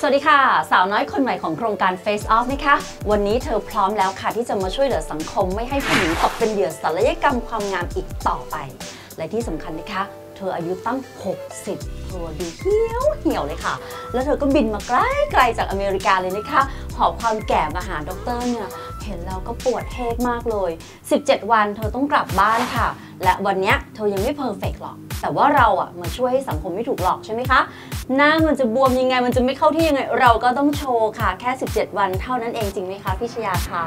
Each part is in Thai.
สวัสดีค่ะ สาวน้อยคนใหม่ของโครงการ Face Off นะคะ วันนี้เธอพร้อมแล้วค่ะ ที่จะมาช่วยเหลือสังคมไม่ให้ผู้หญิงตกเป็นเหยื่อศัลยกรรมความงามอีกต่อไป และที่สำคัญนะคะเธออายุตั้ง 60เธอดูเหี่ยวเหี่ยวเลยค่ะ แล้วเธอก็บินมาไกลไกลจากอเมริกาเลยนะคะ หอบความแก่มาหาด็อกเตอร์เนี่ย เห็นแล้วก็ปวดเทกมากเลย 17 วันเธอต้องกลับบ้านค่ะ และวันนี้เธอยังไม่เพอร์เฟกหรอก แต่ว่าเราอะมาช่วยให้สังคมไม่ถูกหลอกใช่ไหมคะ หน้ามันจะบวมยังไงมันจะไม่เข้าที่ยังไง เราก็ต้องโชว์ค่ะ แค่ 17 วันเท่านั้นเองจริงไหมคะพิชยาคะ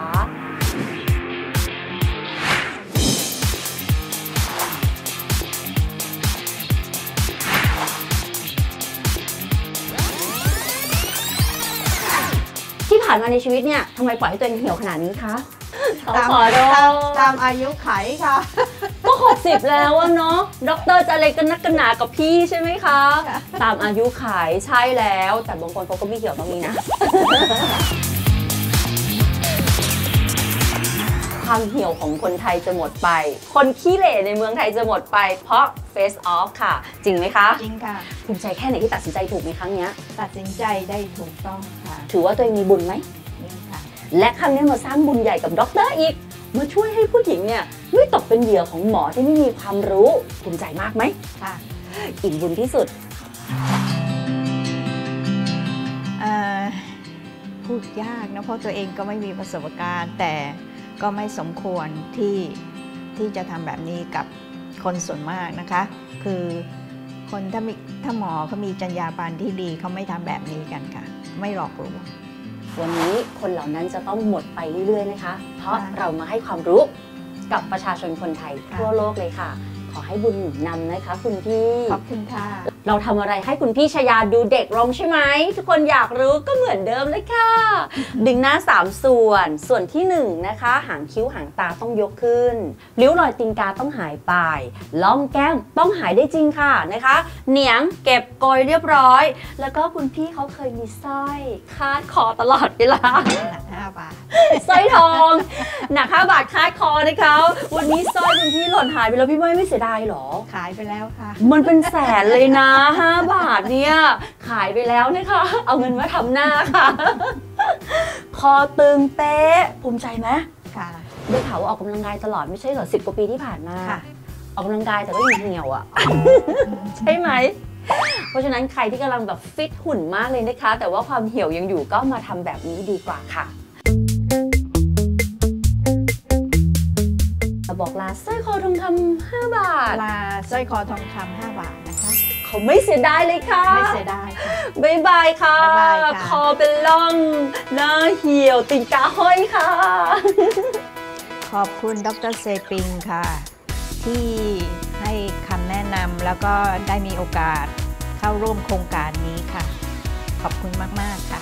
ผ่านมาในชีวิตเนี่ยทำไมปล่อยให้ตัวเองเหี่ยวขนาดนี้คะเขาตามขอโทตามษตามอายุไขค่ะ ก็หกสิบแล้วอะเนาะด็อกเตอร์จะอะไรกันนักกันหนากับพี่ใช่ไหมคะค่ะตามอายุขายใช่แล้ว แต่บางคนเขาก็ไม่เหี่ยวตรงนี้นะ ความเหี่ยวของคนไทยจะหมดไป คนขี้เหร่ในเมืองไทยจะหมดไป เพราะ face off ค่ะ จริงไหมคะ จริงค่ะ ภูมิใจแค่ไหนที่ตัดสินใจถูกในครั้งเนี้ยตัดสินใจได้ถูกต้องค่ะ ถือว่าตัวเองมีบุญไหมนี่ค่ะ และครั้งนี้มาสร้างบุญใหญ่กับด็อกเตอร์อีก มาช่วยให้ผู้หญิงเนี่ยไม่ตกเป็นเหยื่อของหมอที่ไม่มีความรู้ภูมิใจมากไหมค่ะ อิ่มบุญที่สุดเอ่อพูดยากนะเพราะตัวเองก็ไม่มีประสบการณ์แต่ ก็ไม่สมควรที่ที่จะทำแบบนี้กับคนส่วนมากนะคะ คือคนถ้ามีถ้าหมอเขามีจรรยาบรรณที่ดีเขาไม่ทำแบบนี้กันค่ะ ไม่หลอกลวงวันนี้คนเหล่านั้นจะต้องหมดไปเรื่อยๆนะคะ เพราะค่ะเรามาให้ความรู้กับประชาชนคนไทยค่ะทั่วโลกเลยค่ะ ขอให้บุญหนุนนำนะคะคุณพี่ ขอบคุณค่ะ เราทำอะไรให้คุณพี่ชยาดูเด็กลงใช่ไหม ทุกคนอยากรู้ก็เหมือนเดิมเลยค่ะ ดึงหน้า 3 ส่วน ส่วนที่1นะคะ หางคิ้วหางตาต้องยกขึ้น ริ้วรอยตีนกาต้องหายไป ล่องแก้มต้องหายได้จริงค่ะนะคะ เหนียงเก็บโกยเรียบร้อย แล้วก็คุณพี่เขาเคยมีสร้อยคาดคอตลอดเวลาหนัก5บาทสร้อยทองหนัก5บาทคาดคอนะคะวันนี้สร้อยคุณพี่หล่นหายไปแล้วพี่ไม่ไม่เสียดายหรอ ขายไปแล้วค่ะ มันเป็นแสนเลยนะ5 บาทเนี่ย ขายไปแล้วนะคะ เอาเงินมาทำหน้าค่ะ คอตึงเป๊ะ ภูมิใจไหมค่ะได้ข่าวว่าออกกำลังกายตลอดไม่ใช่เหรอสิบกว่าปีที่ผ่านมาค่ะออกกำลังกายแต่ก็ยังเหี่ยวอะ ใช่ไหม เพราะฉะนั้นใครที่กำลังแบบฟิตหุ่นมากเลยนะคะ แต่ว่าความเหี่ยวยังอยู่ก็มาทำแบบนี้ดีกว่าค่ะบอกลาสร้อยคอทองคำ5บาทปลาสร้อยคอทองคำ5บาทนะคะ เขาไม่เสียดายเลยค่ะ ไม่เสียดายค่ะบายบายค่ะ บ๊ายบายค่ะ คอเป็นร่องหน้าเหี่ยวติ่งกาห้อยค่ะ ขอบคุณดรเซปิงค่ะ ที่ให้คำแนะนำแล้วก็ได้มีโอกาสเข้าร่วมโครงการนี้ค่ะ ขอบคุณมาก ๆ ค่ะ